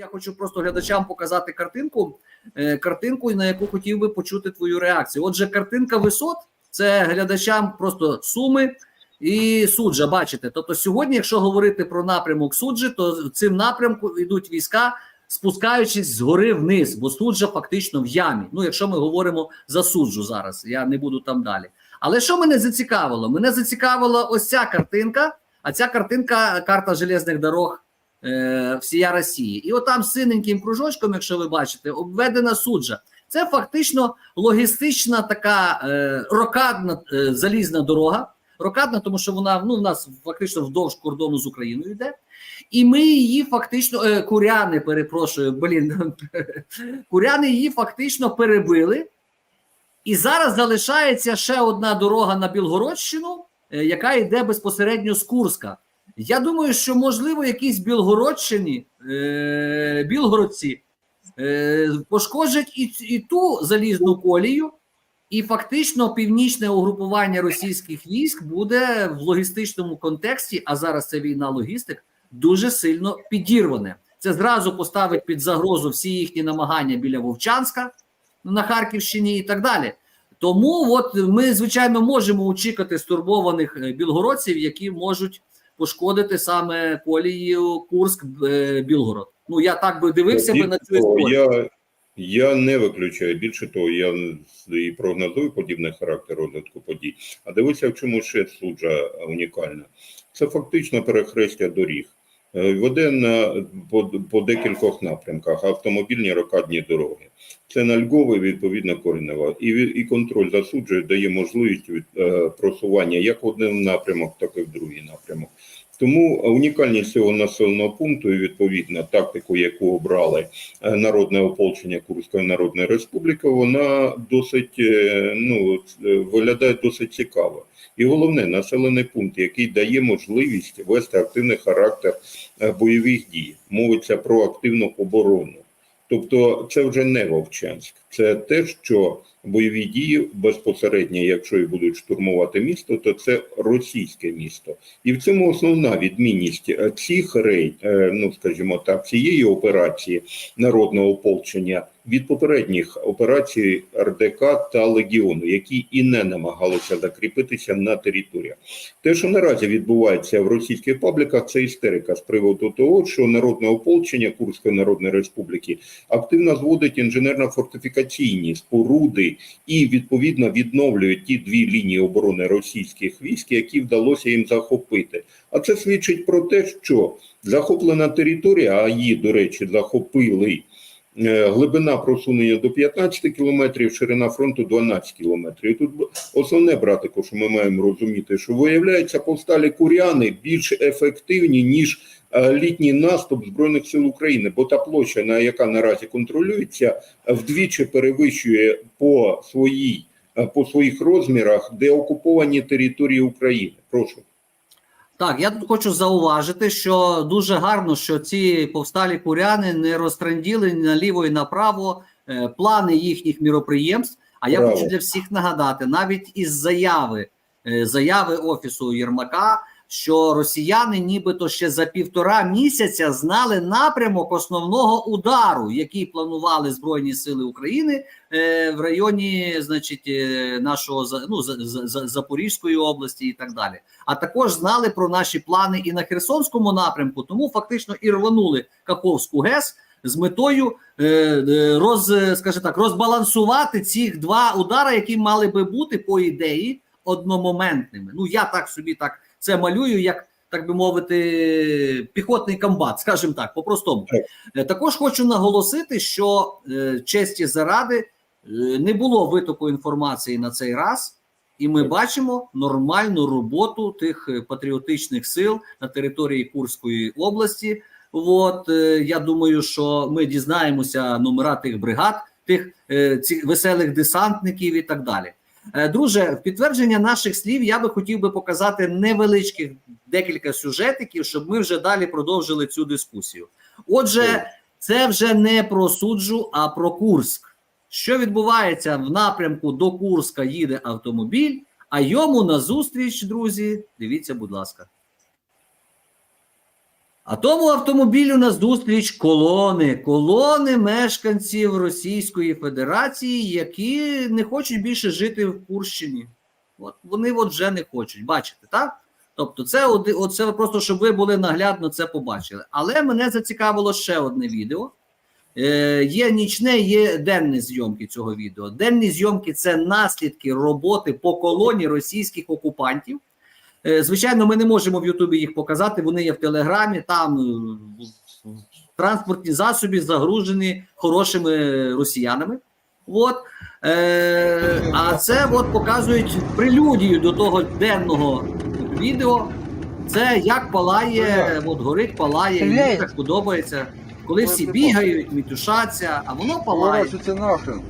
Я хочу просто глядачам показати картинку, е, картинку, на яку хотів би почути твою реакцію. Отже, картинка висот це глядачам просто суми і суджа. Бачите, тобто сьогодні, якщо говорити про напрямок суджі, то цим напрямку йдуть війська, спускаючись згори вниз, бо суджа фактично в ямі. Ну, якщо ми говоримо за суджу зараз, я не буду там далі. Але що мене зацікавило? Мене зацікавила ось ця картинка. А ця картинка карта железних дорог е, всія Росії. І отам синеньким кружочком, якщо ви бачите, обведена суджа. Це фактично логістична така е, рокадна е, залізна дорога. Рокадна, тому що вона ну, в нас фактично вдовж кордону з Україною йде. І ми її фактично, е, куряни, перепрошую, блін, куряни її фактично перебили. І зараз залишається ще одна дорога на Білгородщину, е, яка йде безпосередньо з Курська. Я думаю, що можливо якісь Білгородщині, е, білгородці е, пошкоджать і, і ту залізну колію, і фактично північне угрупування російських військ буде в логістичному контексті, а зараз це війна логістик, дуже сильно підірване. Це зразу поставить під загрозу всі їхні намагання біля Вовчанська на Харківщині і так далі. Тому от ми, звичайно, можемо очікувати стурбованих е, білгородців, які можуть пошкодити саме колію Курськ е, Білгород. Ну я так би дивився би на цю історію. Я, я не виключаю. Більше того, я і прогнозую подібний характер розвитку подій. А дивися, в чому ще суджа унікальна. Це фактично перехрестя доріг. Е, Веде на по, по декількох напрямках автомобільні рокадні дороги. Це на Львові, відповідно, Коренева. І, і контроль за суджею дає можливість від, е, просування як в один напрямок, так і в другий напрямок. Тому унікальність цього населеного пункту і відповідно тактику, яку обрали е, народне ополчення Курської Народної Республіки, вона досить е, ну е, виглядає досить цікаво. І головне населений пункт, який дає можливість вести активний характер е, бойових дій. Мовиться про активну оборону. Тобто це вже не Вовчанськ, це те, що бойові дії безпосередньо, якщо і будуть штурмувати місто, то це російське місто. І в цьому основна відмінність е, цих рейд, е, ну скажімо так, цієї операції народного ополчення від попередніх операцій РДК та Легіону, які і не намагалися закріпитися на територіях. Те, що наразі відбувається в російських пабліках, це істерика з приводу того, що народне ополчення Курської Народної Республіки активно зводить інженерно-фортифікаційні споруди і відповідно відновлює ті дві лінії оборони російських військ, які вдалося їм захопити. А це свідчить про те, що захоплена територія, а її, до речі, захопили. е, Глибина просунення до 15 кілометрів, ширина фронту 12 кілометрів. Тут основне, братику, що ми маємо розуміти, що виявляється, повсталі куряни більш ефективні, ніж літній наступ Збройних сил України, бо та площа, на яка наразі контролюється, е, вдвічі перевищує по своїй е, по своїх розмірах деокуповані території України. Прошу. Так, я тут хочу зауважити, що дуже гарно, що ці повсталі куряни не розтренділи наліво і направо е, плани їхніх міроприємств. А я хочу для всіх нагадати, навіть із заяви е, заяви офісу Єрмака, що росіяни, нібито ще за півтора місяця знали напрямок основного удару, який планували Збройні Сили України е, в районі, значить, е, нашого ну, за- за- за- Запорізької області і так далі а також знали про наші плани і на Херсонському напрямку, тому фактично і рванули Каховську ГЕС з метою е, е, роз, скажімо так, розбалансувати ці два удари, які мали би бути по ідеї одномоментними. Ну я так собі так це малюю, як так би мовити, піхотний комбат, скажімо так, по-простому. Так. Е, Також хочу наголосити, що е, честі заради е, не було витоку інформації на цей раз. І ми бачимо нормальну роботу тих патріотичних сил на території Курської області. От я думаю, що ми дізнаємося номера тих бригад, тих цих веселих десантників і так далі. Е, Друже, в підтвердження наших слів я би хотів би показати невеличких декілька сюжетиків, щоб ми вже далі продовжили цю дискусію. Отже, це вже не про суджу, а про Курськ. Що відбувається в напрямку до Курська їде автомобіль, а йому назустріч, друзі, дивіться, будь ласка. А тому автомобілю на зустріч колони, колони мешканців Російської Федерації, які не хочуть більше жити в Курщині. От вони от вже не хочуть, бачите, так? Тобто, це оце просто, щоб ви були наглядно це побачили. Але мене зацікавило ще одне відео. Е, є нічне, є денні зйомки цього відео. Денні зйомки це наслідки роботи по колоні російських окупантів. Е, Звичайно, ми не можемо в Ютубі їх показати. Вони є в Телеграмі. Там е, транспортні засоби загружені хорошими росіянами. От. Е, а це от показують прелюдію до того денного відео. Це як палає, от горить, палає, і так подобається. Коли всі бігають, мітушаться, а воно палає. Поворачивайте нахрен.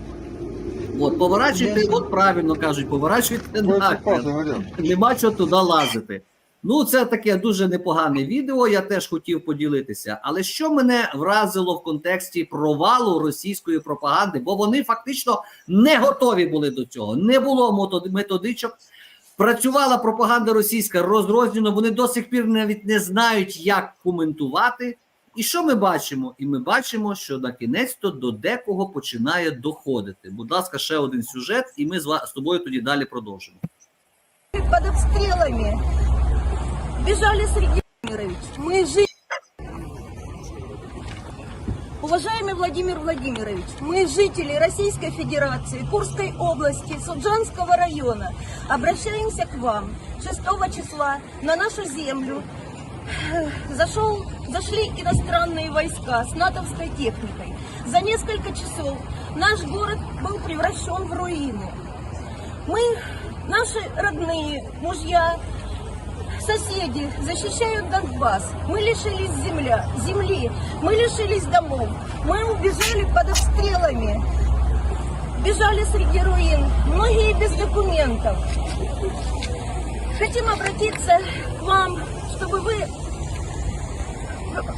От, поворачуйте, от правильно кажуть, поворачуйте экипаж говорят. нема чого туди лазити. Ну, це таке дуже непогане відео. Я теж хотів поділитися. Але що мене вразило в контексті провалу російської пропаганди, бо вони фактично не готові були до цього. Не було методичок. Працювала пропаганда російська розрознено. Вони до сих пір навіть не знають, як коментувати. І що ми бачимо? І ми бачимо, що на кінець то до декого починає доходити. Будь ласка, ще один сюжет, і ми з ва- з тобою тоді далі продовжимо. под обстрелами. Бежали Сергей Владимирович. Мы жили. Уважаемый Владимир Владимирович, мы жители Российской Федерации, Курской области, Суджанского района, обращаемся к вам 6 числа на нашу землю. Зашел, зашли иностранные войска с натовской техникой. За несколько часов наш город был превращен в руины. Мы, наши родные, мужья, соседи защищают Донбасс. Мы лишились земля, земли, мы лишились домов. Мы убежали под обстрелами. Бежали среди руин, многие без документов. Хотим обратиться к вам, чтобы вы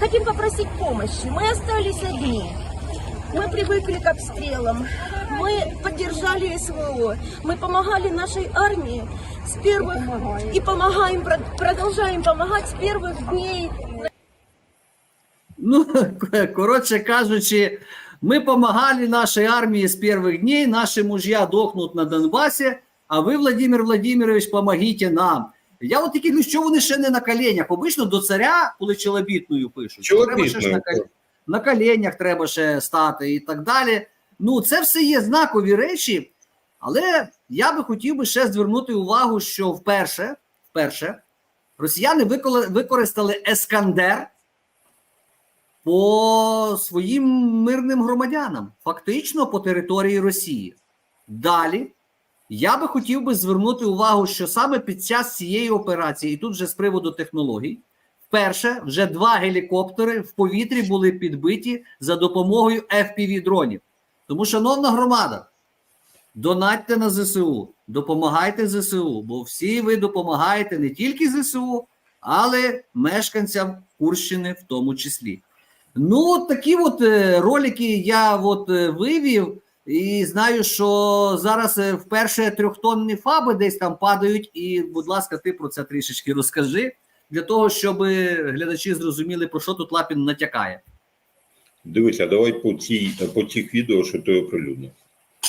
Хотим попросить помощи. Мы остались одни. Мы привыкли к обстрелам. Мы поддержали СВО. Мы помогали нашей армии с первых и помогаем, прод- продолжаем помогать с первых дней Ну, коротше кажучи, ми допомагали нашій армії з перших днів, наші мужья дохнуть на Донбасі, а ви, Владимир Владимирович, помогите нам. Я от тільки ну, що вони ще не на коленях. Обично до царя, коли чолобітною пишуть, то треба ще ж на, кол- на коленях треба ще стати і так далі. Ну, це все є знакові речі, але я би хотів би ще звернути увагу, що вперше, вперше росіяни використали Ескандер по своїм мирним громадянам, фактично по території Росії. Далі я би хотів би звернути увагу, що саме під час цієї операції, і тут вже з приводу технологій, вперше вже два гелікоптери в повітрі були підбиті за допомогою fpv дронів. Тому, шановна громада, донатьте на ЗСУ, допомагайте ЗСУ, бо всі ви допомагаєте не тільки ЗСУ, але мешканцям Курщини в тому числі. Ну, от такі от е, ролики я от е, вивів, і знаю, що зараз е, вперше трьохтонні фаби десь там падають. І, будь ласка, ти про це трішечки розкажи для того, щоб глядачі зрозуміли, про що тут Лапін натякає. Дивися, давай по цій по цих відео, що ти оприлюднив.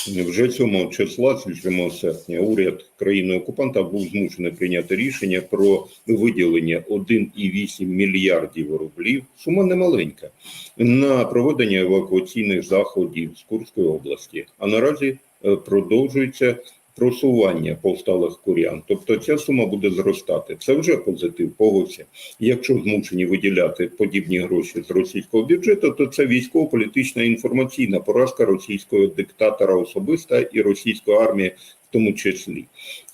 Вже 7 числа, 7 серпня, уряд країни окупанта був змушений прийняти рішення про виділення 1,8 мільярдів рублів, сума немаленька, на проведення евакуаційних заходів з Курської області. А наразі е, продовжується просування повсталих курян. Тобто ця сума буде зростати. Це вже позитив, погодься. Якщо змушені виділяти подібні гроші з російського бюджету, то це військово-політична інформаційна поразка російського диктатора особиста і російської армії в тому числі.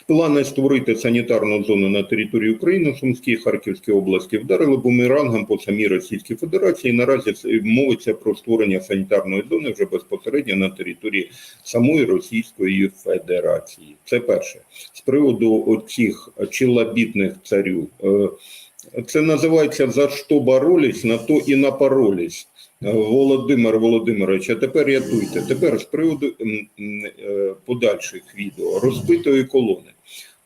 Плани створити санітарну зону на території України Сумській Харківській області вдарили бумерангом по самій Російській Федерації. Наразі мовиться про створення санітарної зони вже безпосередньо на території самої Російської Федерації. Це перше. З приводу оцих чилобітних царів. Е, Це називається за що боролись, на то і напоролись. Е, Володимир Володимирович, а тепер рятуйте. Тепер з приводу е, подальших відео розбитої колони.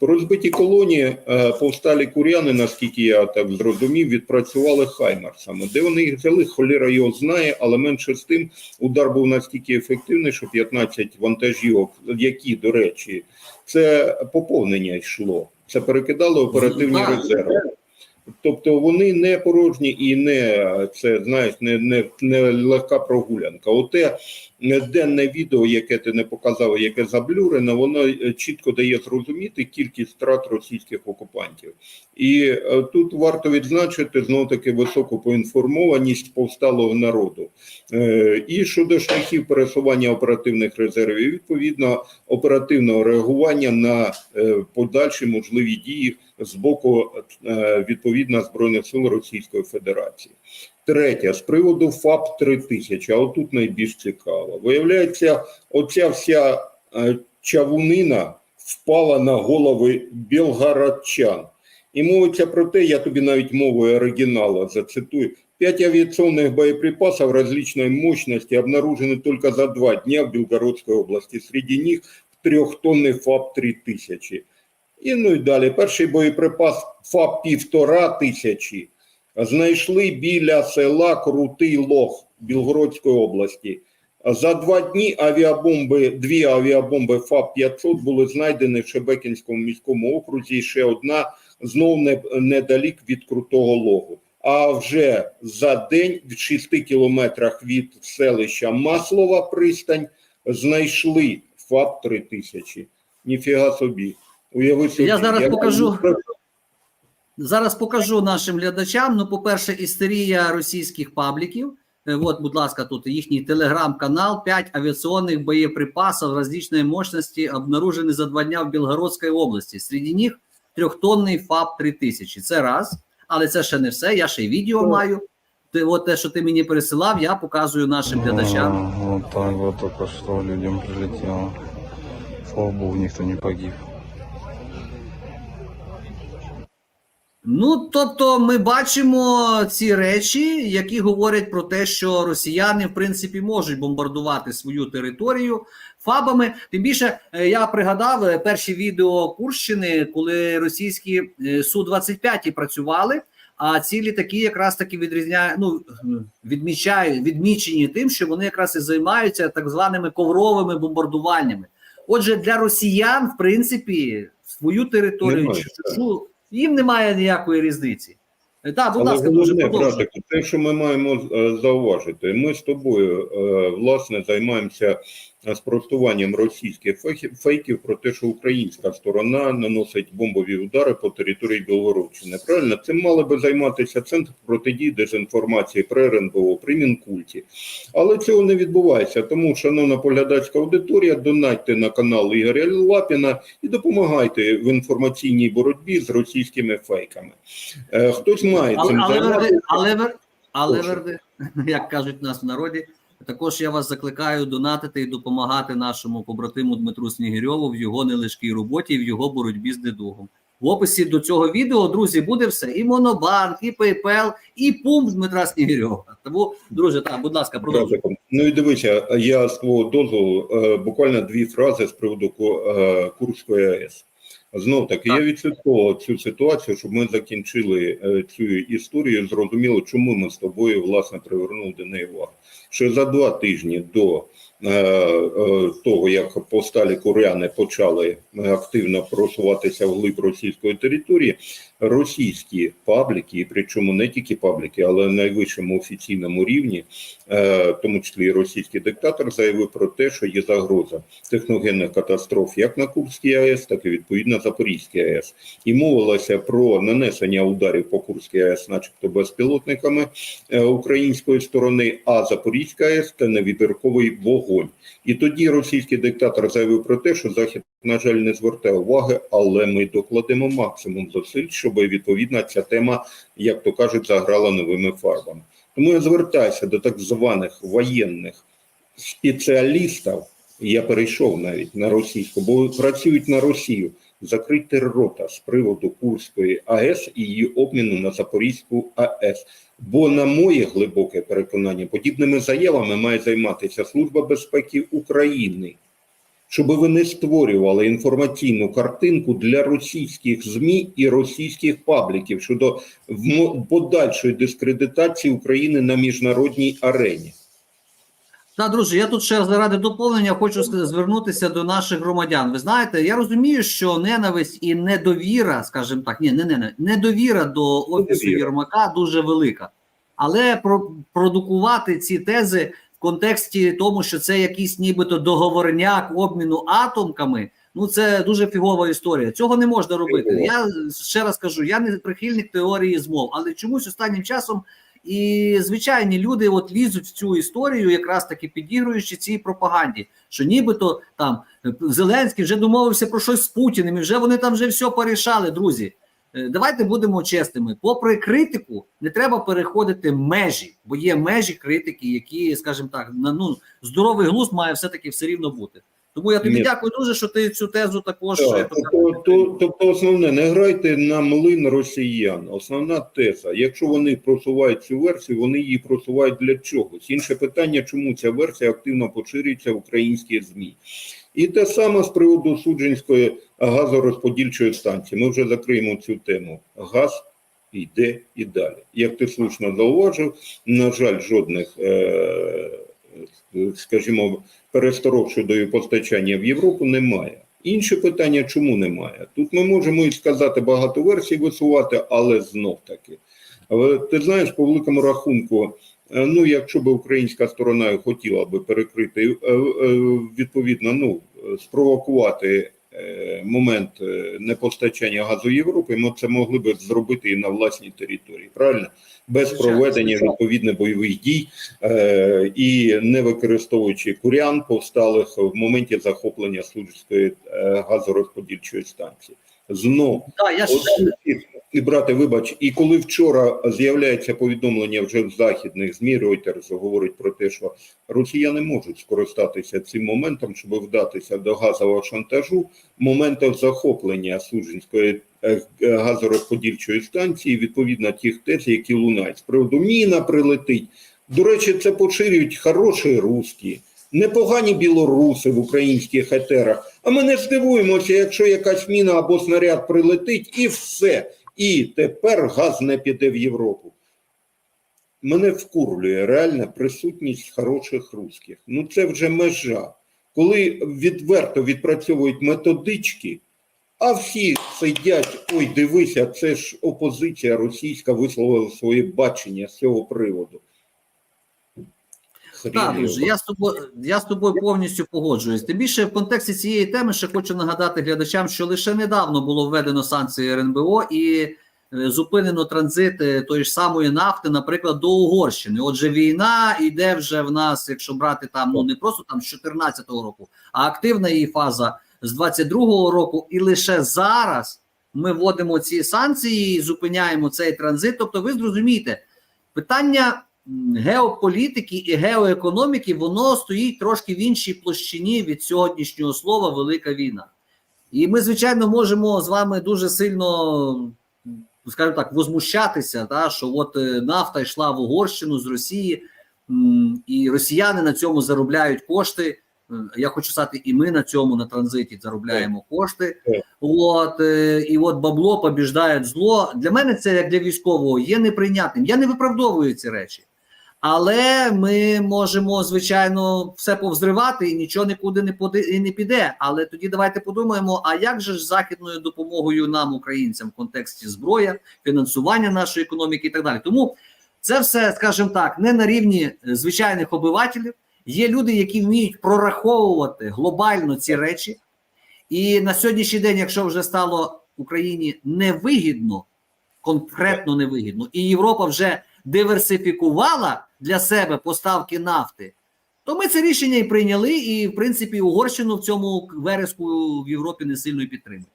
По розбитій колонії е, повсталі куряни, наскільки я так зрозумів, відпрацювали хаймарсами. Де вони їх взяли, холіра його знає, але менше з тим удар був настільки ефективний, що 15 вантажівок, які, до речі, це поповнення йшло. Це перекидали оперативні резерви. Тобто вони не порожні і не це знаєш, не, не, не легка прогулянка. Оте денне відео, яке ти не показав, яке заблюрене, воно е, чітко дає зрозуміти кількість втрат російських окупантів. І е, тут варто відзначити знову таки високу поінформованість повсталого народу. Е, і щодо шляхів пересування оперативних резервів, відповідно оперативного реагування на подальші можливі дії з боку відповідно збройних сил Російської Федерації. Третє з приводу ФАП 3000, а отут найбільш цікаво. Виявляється, оця вся е, чавунина впала на голови білгородчан. І мовиться про те, я тобі навіть мовою оригинала зацитую. Пять авиационных боеприпасов различной мощности обнаружены только за два дня в Белгородской области. Среди них трехтонный ФАП-3000. І ну і далі. Перший боєприпас ФАП півтора тисячі знайшли біля села Крутий Лог Білгородської області. За два дні авіабомби, дві авіабомби ФАП-500 були знайдені в Шебекінському міському окрузі, ще одна знову не, недалік від Крутого Логу. А вже за день в 6 кілометрах від селища Маслова пристань знайшли ФАП-3000. Ніфіга собі. Уяви собі. Я зараз покажу. Зараз покажу нашим глядачам. Ну, по-перше, істерія російських пабліків. Е, От, будь ласка, тут їхній телеграм-канал. 5 авіаційних боєприпасів различної мощності обнаружені за два дня в Білгородській області. Серед них трьохтонний ФАП 3000. Це раз. Але це ще не все. Я ще й відео маю. Ти, от те, що ти мені пересилав, я показую нашим глядачам. А, Вот так только что людям прилетело. Слава богу, никто не погиб. Ну, тобто, ми бачимо ці речі, які говорять про те, що росіяни, в принципі, можуть бомбардувати свою територію фабами. Тим більше е, я пригадав е, перші відео Курщини, коли російські е, су 25 працювали. А ці літаки якраз таки відрізняють, ну відмічають відмічені тим, що вони якраз і займаються так званими ковровими бомбардуваннями. Отже, для росіян, в принципі, свою територію чи чужу їм немає ніякої різниці. Да, Так, будь ласка, дуже братику, те, що ми маємо е, зауважити, ми з тобою е, власне займаємося спростуванням російських фейків- про те, що українська сторона наносить бомбові удари по території Білгородщини. Правильно, цим мали би займатися центр протидії дезінформації при РНБО, при Мінкульті. Але цього не відбувається. Тому, шановна поглядацька аудиторія, донатьте на канал Ігоря Лапіна і допомагайте в інформаційній боротьбі з російськими фейками. Е, Хтось має цим але, займатися. але, але верди, як кажуть нас в народі, також я вас закликаю донатити і допомагати нашому побратиму Дмитру Снігирьову в його нелегкій роботі, в його боротьбі з недугом. В описі до цього відео, друзі, буде все: і Монобанк, і PayPal, і пункт Дмитра Снігирьова. Тому, друже, так, будь ласка, продовжуй. Ну і дивися, я з твого дозволу е, буквально дві фрази з приводу е, Курської АЕС. Знов таки, я відслідковував цю ситуацію, щоб ми закінчили е, цю історію, зрозуміло, чому ми з тобою власне привернули до неї увагу. Ще за два тижні до того, як повсталі куряни почали е, активно просуватися вглиб російської території, російські пабліки, і причому не тільки пабліки, але на найвищому офіційному рівні, е, в тому числі і російський диктатор, заявив про те, що є загроза техногенних катастроф як на Курській АЕС, так і відповідно Запорізькій АЕС. І мовилося про нанесення ударів по Курській АЕС, начебто безпілотниками е, української сторони, а Запорізька АЕС це невибірковий вогонь. І тоді російський диктатор заявив про те, що Захід, на жаль, не звертає уваги, але ми докладемо максимум зусиль, щоб відповідно ця тема, як то кажуть, заграла новими фарбами. Тому я звертаюся до так званих воєнних спеціалістів. Я перейшов навіть на російську, бо працюють на Росію. Закрити рота з приводу Курської АЕС і її обміну на Запорізьку АЕС. Бо, на моє глибоке переконання, подібними заявами має займатися Служба безпеки України, щоб ви не створювали інформаційну картинку для російських ЗМІ і російських пабліків щодо подальшої дискредитації України на міжнародній арені. Так, друзі, я тут ще заради доповнення хочу звернутися до наших громадян. Ви знаєте, я розумію, що ненависть і недовіра, скажімо так, ні, не, не, не недовіра до офісу. Єрмака дуже велика. Але про, продукувати ці тези в контексті тому, що це якийсь нібито договорняк обміну атомками. Ну це дуже фігова історія. Цього не можна робити. Я ще раз кажу, я не прихильник теорії змов, але чомусь останнім часом і звичайні люди от лізуть в цю історію, якраз таки підігруючи цій пропаганді, що нібито там е, Зеленський вже домовився про щось з Путіним, і вже вони там вже все порішали, друзі. Е, Давайте будемо чесними. Попри критику, не треба переходити межі, бо є межі критики, які, скажімо так, на ну здоровий глузд має все-таки все рівно бути. Тому я тобі Ні. дякую дуже, що ти цю тезу також Так, тобто, то, тобто основне, не грайте на млин росіян. Основна теза. Якщо вони просувають цю версію, вони її просувають для чогось. Інше питання, чому ця версія активно поширюється в українські ЗМІ. І те саме з приводу Суджинської газорозподільчої станції. Ми вже закриємо цю тему. Газ йде і далі. Як ти слушно зауважив, на жаль, жодних, е, скажімо, пересторог щодо постачання в Європу немає. Інше питання, чому немає? Тут ми можемо і сказати багато версій висувати, але знов таки. Але ти знаєш, по великому рахунку, е, ну якщо б українська сторона хотіла би перекрити е, е, відповідно, ну е, спровокувати е, момент е, непостачання газу Європи, ми це могли б зробити і на власній території, правильно? Без проведення відповідних бойових дій е, і не використовуючи курян повсталих в моменті захоплення Слуцької е, газорозподільчої станції. Знов Да, я От, і, брате, вибач, і коли вчора з'являється повідомлення вже в західних ЗМІ, Reuters говорить про те, що росіяни можуть скористатися цим моментом, щоб вдатися до газового шантажу, моменту захоплення Суджинської е, е, газорозподільчої станції, відповідно тих тез, які лунають з приводу міна прилетить. До речі, це поширюють хороші русські, непогані білоруси в українських етерах. А ми не здивуємося, якщо якась міна або снаряд прилетить, і все. І тепер газ не піде в Європу. Мене вкурлює реальна присутність хороших русських. Ну це вже межа. Коли відверто відпрацьовують методички, а всі сидять, ой, дивися, це ж опозиція російська висловила своє бачення з цього приводу. Так, друже, я з тобою я з тобою повністю погоджуюсь. Тим більше в контексті цієї теми ще хочу нагадати глядачам, що лише недавно було введено санкції РНБО і е, зупинено транзит е, тої ж самої нафти, наприклад, до Угорщини. Отже, війна йде вже в нас, якщо брати там ну не просто там з 14-го року, а активна її фаза з 22-го року, і лише зараз ми вводимо ці санкції, і зупиняємо цей транзит. Тобто, ви зрозумієте, питання геополітики і геоекономіки, воно стоїть трошки в іншій площині від сьогоднішнього слова велика війна. І ми, звичайно, можемо з вами дуже сильно, скажімо так, возмущатися, та, що от е, нафта йшла в Угорщину з Росії, і росіяни на цьому заробляють кошти. Е, Я хочу сказати, і ми на цьому на транзиті заробляємо кошти. От е, і от бабло побіждає зло. Для мене це як для військового є неприйнятним. Я не виправдовую ці речі, але ми можемо звичайно все повзривати і нічого нікуди не поди і не піде. Але тоді давайте подумаємо: а як же ж західною допомогою нам, українцям, в контексті зброя, фінансування нашої економіки і так далі. Тому це все, скажімо так, не на рівні е, звичайних обивателів. Є люди, які вміють прораховувати глобально ці речі. І на сьогоднішній день, якщо вже стало Україні невигідно, конкретно невигідно, і Європа вже диверсифікувала для себе поставки нафти, то ми це рішення і прийняли, і в принципі Угорщину в цьому вереску в Європі не сильно підтримує.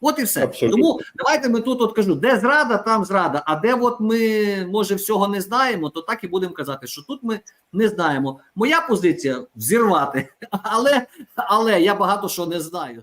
От і все. Абсолютно. Тому давайте ми тут от кажу, де зрада, там зрада. А де от ми може всього не знаємо, то так і будемо казати, що тут ми не знаємо. Моя позиція взірвати, але, але я багато що не знаю.